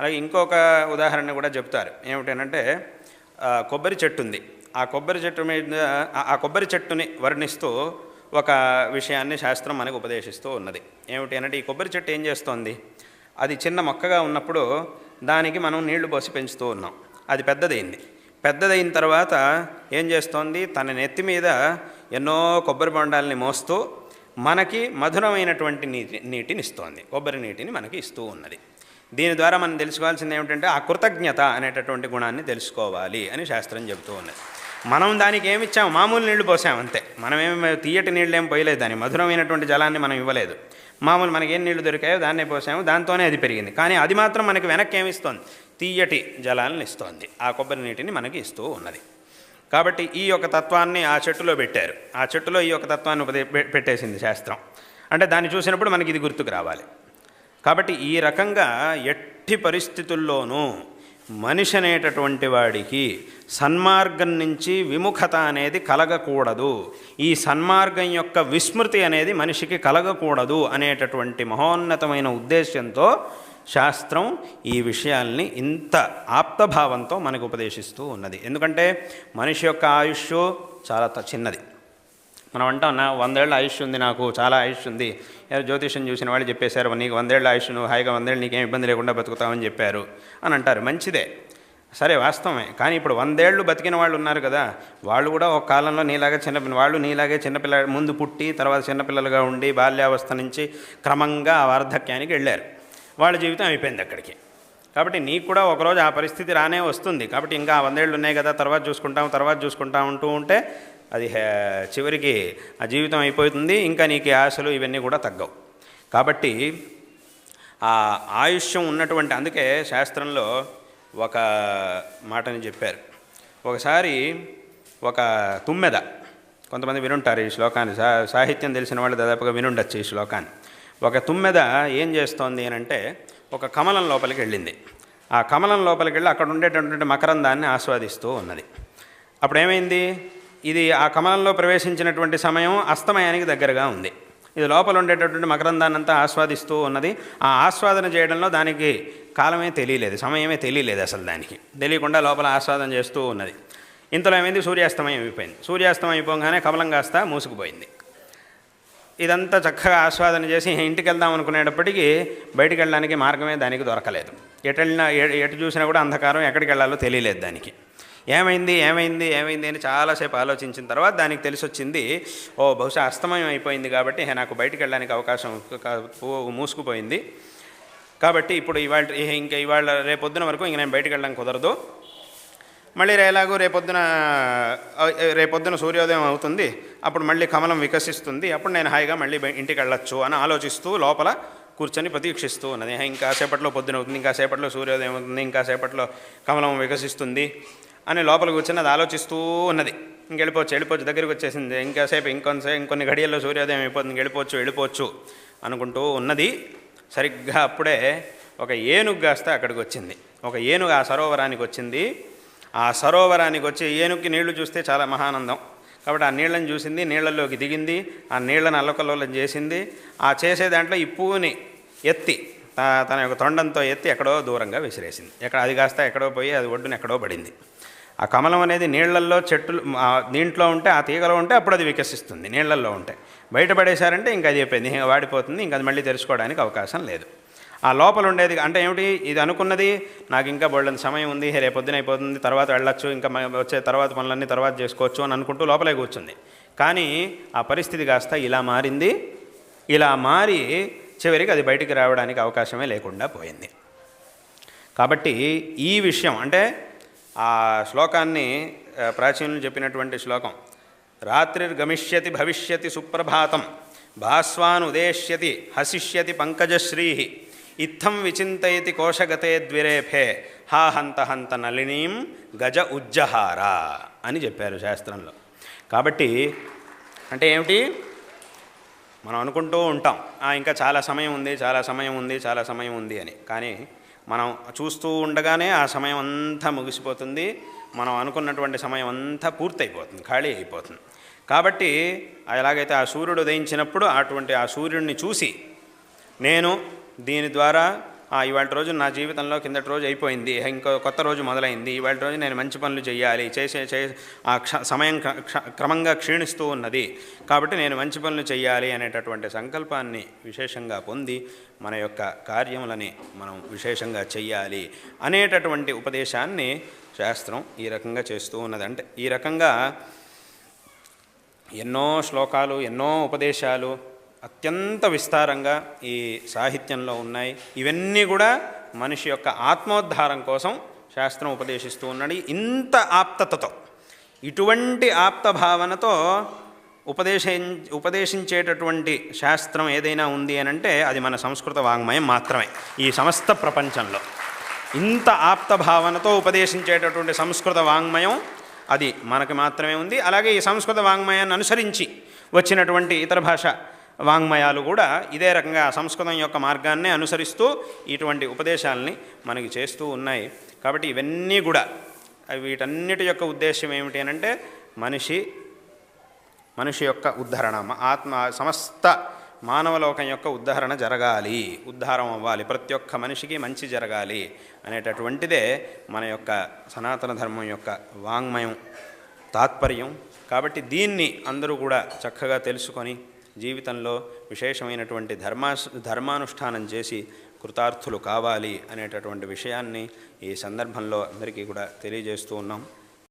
అలాగే ఇంకొక ఉదాహరణ కూడా చెప్తారు. ఏమిటంటే కొబ్బరి చెట్టు ఉంది ఆ కొబ్బరి చెట్టు మీద ఆ- ఆ కొబ్బరి చెట్టుని వర్ణిస్తూ ఒక విషయాన్ని శాస్త్రం మనకు ఉపదేశిస్తూ ఉన్నది. ఏమిటి అంటే ఈ కొబ్బరి చెట్టు ఏం చేస్తోంది? అది చిన్న మొక్కగా ఉన్నప్పుడు దానికి మనం నీళ్ళు పోసి పెంచుతూ ఉన్నాం. అది పెద్దదైంది పెద్దదైన తర్వాత ఏం చేస్తోంది? తన నెత్తి మీద ఎన్నో కొబ్బరి బొండాలని మోస్తూ మనకి మధురమైనటువంటి నీటి నీటిని ఇస్తోంది. కొబ్బరి నీటిని మనకి ఇస్తూ ఉన్నది. దీని ద్వారా మనం తెలుసుకోవాల్సింది ఏమిటంటే ఆ కృతజ్ఞత అనేటటువంటి గుణాన్ని తెలుసుకోవాలి అని శాస్త్రం చెబుతూ ఉన్నది. మనం దానికి ఏమిచ్చాము మామూలు నీళ్ళు పోసాం అంతే. మనమేమి తీయటి నీళ్ళు ఏం పోయలేదు దాని మధురమైనటువంటి జలాన్ని మనం ఇవ్వలేదు. మామూలు మనకి ఏం నీళ్ళు దొరికాయో దాన్నే పోసాము. దాంతోనే అది పెరిగింది. కానీ అది మాత్రం మనకి వెనక్కి ఏమిస్తోంది తీయటి జలాలను ఇస్తోంది. ఆ కొబ్బరి నీటిని మనకి ఇస్తూ ఉన్నది. కాబట్టి ఈ యొక్క తత్వాన్ని ఆ చెట్టులో పెట్టారు. ఆ చెట్టులో ఈ యొక్క తత్వాన్ని ఉపదే పె- పెట్టేసింది శాస్త్రం. అంటే దాన్ని చూసినప్పుడు మనకి ఇది గుర్తుకు రావాలి. కాబట్టి ఈ రకంగా ఎట్టి పరిస్థితుల్లోనూ మనిషి అనేటటువంటి వాడికి సన్మార్గం నుంచి విముఖత అనేది కలగకూడదు. ఈ సన్మార్గం యొక్క విస్మృతి అనేది మనిషికి కలగకూడదు అనేటటువంటి మహోన్నతమైన ఉద్దేశ్యంతో శాస్త్రం ఈ విషయాల్ని ఇంత ఆప్తభావంతో మనకు ఉపదేశిస్తూ ఉన్నది. ఎందుకంటే మనిషి యొక్క ఆయుష్ చాలా త- చిన్నది. మనం అంటాం నా వందేళ్ళ ఆయుష్ ఉంది నాకు చాలా ఆయుష్ ఉంది. ఏదో జ్యోతిషం చూసిన వాళ్ళు చెప్పేశారు నీకు వందేళ్ళ ఆయుష్ నువ్వు హాయిగా వందేళ్ళు నీకేం ఇబ్బంది లేకుండా బతుకుతామని చెప్పారు. అని అంటారు. మంచిదే. సరే వాస్తవమే. కానీ ఇప్పుడు వందేళ్ళు బతికిన వాళ్ళు ఉన్నారు కదా వాళ్ళు కూడా ఒక కాలంలో నీలాగా చిన్న వాళ్ళు నీలాగే చిన్నపిల్ల ముందు పుట్టి తర్వాత చిన్నపిల్లలుగా ఉండి బాల్యావస్థ నుంచి క్రమంగా వార్ధక్యానికి వెళ్ళారు. వాళ్ళ జీవితం అయిపోయింది అక్కడికి. కాబట్టి నీకు కూడా ఒకరోజు ఆ పరిస్థితి రానే వస్తుంది. కాబట్టి ఇంకా వందేళ్ళు ఉన్నాయి కదా తర్వాత చూసుకుంటాం తర్వాత చూసుకుంటాం ఉంటూ ఉంటే అది హే- చివరికి ఆ జీవితం అయిపోతుంది. ఇంకా నీకు ఆశలు ఇవన్నీ కూడా తగ్గవు. కాబట్టి ఆ ఆయుష్యం ఉన్నటువంటి అందుకే శాస్త్రంలో ఒక మాటని చెప్పారు. ఒకసారి ఒక తుమ్మెద కొంతమంది వినుంటారు ఈ శ్లోకాన్ని. సా సాహిత్యం తెలిసిన వాళ్ళు దాదాపుగా వినుండొచ్చు ఈ శ్లోకాన్ని. ఒక తుమ్మెద ఏం చేస్తోంది అని అంటే ఒక కమలం లోపలికి వెళ్ళింది. ఆ కమలం లోపలికి వెళ్ళి అక్కడ ఉండేటటువంటి మకరందాన్ని ఆస్వాదిస్తూ ఉన్నది. అప్పుడు ఏమైంది ఇది ఆ కమలంలో ప్రవేశించినటువంటి సమయం అస్తమయానికి దగ్గరగా ఉంది. ఇది లోపల ఉండేటటువంటి మకరందాన్నంతా ఆస్వాదిస్తూ ఉన్నది. ఆ ఆస్వాదన చేయడంలో దానికి కాలమే తెలియలేదు సమయమే తెలియలేదు అసలు దానికి. తెలియకుండా లోపల ఆస్వాదన చేస్తూ ఉన్నది. ఇంతలో ఏమైంది? సూర్యాస్తమయం అయిపోయింది. సూర్యాస్తమయం అయిపోగానే కమలం కాస్త మూసుకుపోయింది. ఇదంతా చక్కగా ఆస్వాదన చేసి ఇంటికి వెళ్దాం అనుకునేటప్పటికీ బయటికి వెళ్ళడానికి మార్గమే దానికి దొరకలేదు. ఎటు వెళ్ళినా ఎటు చూసినా కూడా అంధకారం ఎక్కడికి వెళ్ళాలో తెలియలేదు దానికి. ఏమైంది ఏమైంది ఏమైంది అని చాలాసేపు ఆలోచించిన తర్వాత దానికి తెలిసొచ్చింది ఓ బహుశా అస్తమయం అయిపోయింది కాబట్టి నాకు బయటికి వెళ్ళడానికి అవకాశం మూసుకుపోయింది. కాబట్టి ఇప్పుడు ఇవాళ ఇంకా ఇవాళ రేపొద్దున వరకు ఇంక నేను బయటికి వెళ్ళడం కుదరదు. మళ్ళీ ఎలాగో రేపొద్దున రేపొద్దున సూర్యోదయం అవుతుంది. అప్పుడు మళ్ళీ కమలం వికసిస్తుంది. అప్పుడు నేను హాయిగా మళ్ళీ ఇంటికి వెళ్ళొచ్చు అని ఆలోచిస్తూ లోపల కూర్చొని ప్రతీక్షిస్తూ ఉన్నది. ఇంకా సేపట్లో పొద్దున అవుతుంది ఇంకా సేపట్లో సూర్యోదయం అవుతుంది ఇంకా సేపట్లో కమలం వికసిస్తుంది. అని లోపల కూర్చొని అది ఆలోచిస్తూ ఉన్నది. ఇంక వెళ్ళిపోవచ్చు వెళ్ళిపోవచ్చు దగ్గరికి వచ్చేసింది. ఇంకాసేపు ఇంకొంతసేపు ఇంకొన్ని గడియల్లో సూర్యోదయం అయిపోతుంది ఇంక వెళ్ళిపోవచ్చు వెళ్ళిపోవచ్చు అనుకుంటూ ఉన్నది. సరిగ్గా అప్పుడే ఒక ఏనుగు కాస్త అక్కడికి వచ్చింది. ఒక ఏనుగు ఆ సరోవరానికి వచ్చింది. ఆ సరోవరానికి వచ్చి ఏనుగుకి నీళ్ళు చూస్తే చాలా మహానందం. కాబట్టి ఆ నీళ్ళని చూసింది నీళ్ళల్లోకి దిగింది ఆ నీళ్ళని అల్లకల్లోలం చేసింది. ఆ చేసే దాంట్లో ఈ పువ్వుని ఎత్తి తన యొక్క తొండంతో ఎత్తి ఎక్కడో దూరంగా విసిరేసింది. ఎక్కడ అది కాస్త ఎక్కడో పోయి అది ఒడ్డున ఎక్కడో పడింది. ఆ కమలం అనేది నీళ్ళల్లో చెట్టులు దీంట్లో ఉంటే ఆ తీగలో ఉంటే అప్పుడు అది వికసిస్తుంది నీళ్ళల్లో ఉంటే. బయటపడేశారంటే ఇంకా అది అయిపోయింది ఇంకా వాడిపోతుంది ఇంకా అది మళ్ళీ తెలుసుకోవడానికి అవకాశం లేదు. ఆ లోపల ఉండేది అంటే ఏమిటి ఇది అనుకున్నది నాకు ఇంకా బోళ్ళంత సమయం ఉంది రేపు పొద్దున అయిపోతుంది తర్వాత వెళ్ళొచ్చు ఇంకా వచ్చే తర్వాత పనులన్నీ తర్వాత చేసుకోవచ్చు అని అనుకుంటూ లోపలే కూర్చుంది. కానీ ఆ పరిస్థితి కాస్త ఇలా మారింది ఇలా మారి చివరికి అది బయటికి రావడానికి అవకాశమే లేకుండా పోయింది. కాబట్టి ఈ విషయం అంటే ఆ శ్లోకాన్ని ప్రాచీనులు చెప్పినటువంటి శ్లోకం. రాత్రిర్గమిష్యతి భవిష్యతి సుప్రభాతం భాస్వానుదేశ్యతి హసిష్యతి పంకజశ్రీ ఇత్థం విచింతయతి కోశగతే ద్విరేఫే హా హంత హంత నళినీం గజ ఉజ్జహార అని చెప్పారు శాస్త్రంలో. కాబట్టి అంటే ఏమిటి? మనం అనుకుంటూ ఉంటాం ఇంకా చాలా సమయం ఉంది చాలా సమయం ఉంది చాలా సమయం ఉంది అని. కానీ మనం చూస్తూ ఉండగానే ఆ సమయం అంతా ముగిసిపోతుంది. మనం అనుకున్నటువంటి సమయం అంతా పూర్తయిపోతుంది ఖాళీ అయిపోతుంది. కాబట్టి ఎలాగైతే ఆ సూర్యుడు ఉదయించినప్పుడు అటువంటి ఆ సూర్యుడిని చూసి నేను దీని ద్వారా ఇవాళ రోజు నా జీవితంలో కిందటి రోజు అయిపోయింది. ఇంకో కొత్త రోజు మొదలైంది. ఇవాళ రోజు నేను మంచి పనులు చేయాలి. చేసే చే ఆ క్ష సమయం క్ష- క్రమంగా క్షీణిస్తూ ఉన్నది. కాబట్టి నేను మంచి పనులు చేయాలి అనేటటువంటి సంకల్పాన్ని విశేషంగా పొంది మన యొక్క కార్యములని మనం విశేషంగా చెయ్యాలి అనేటటువంటి ఉపదేశాన్ని శాస్త్రం ఈ రకంగా చేస్తూ ఉన్నది. అంటే ఈ రకంగా ఎన్నో శ్లోకాలు ఎన్నో ఉపదేశాలు అత్యంత విస్తారంగా ఈ సాహిత్యంలో ఉన్నాయి. ఇవన్నీ కూడా మనిషి యొక్క ఆత్మోద్ధారం కోసం శాస్త్రం ఉపదేశిస్తూ ఉన్నాడు. ఇంత ఆప్తతతో ఇటువంటి ఆప్త భావనతో ఉపదేశ ఉపదేశించేటటువంటి శాస్త్రం ఏదైనా ఉంది అని అంటే అది మన సంస్కృత వాంగ్మయం మాత్రమే. ఈ సమస్త ప్రపంచంలో ఇంత ఆప్త భావనతో ఉపదేశించేటటువంటి సంస్కృత వాంగ్మయం అది మనకు మాత్రమే ఉంది. అలాగే ఈ సంస్కృత వాంగ్మయాన్ని అనుసరించి వచ్చినటువంటి ఇతర భాష వాంగ్మయాలు కూడా ఇదే రకంగా సంస్కృతం యొక్క మార్గాన్నే అనుసరిస్తూ ఇటువంటి ఉపదేశాలని మనకి చేస్తూ ఉన్నాయి. కాబట్టి ఇవన్నీ కూడా వీటన్నిటి యొక్క ఉద్దేశం ఏమిటి అని అంటే మనిషి మనిషి యొక్క ఉద్ధరణ ఆత్మ సమస్త మానవలోకం యొక్క ఉద్ధరణ జరగాలి ఉద్ధారం అవ్వాలి ప్రతి ఒక్క మనిషికి మంచి జరగాలి అనేటటువంటిదే మన యొక్క సనాతన ధర్మం యొక్క వాంగ్మయం తాత్పర్యం. కాబట్టి దీన్ని అందరూ కూడా చక్కగా తెలుసుకొని జీవితంలో విశేషమైనటువంటి ధర్మా ధర్మానుష్ఠానం చేసి కృతార్థులు కావాలి అనేటటువంటి విషయాన్ని ఈ సందర్భంలో అందరికీ కూడా తెలియజేస్తూ ఉన్నాం.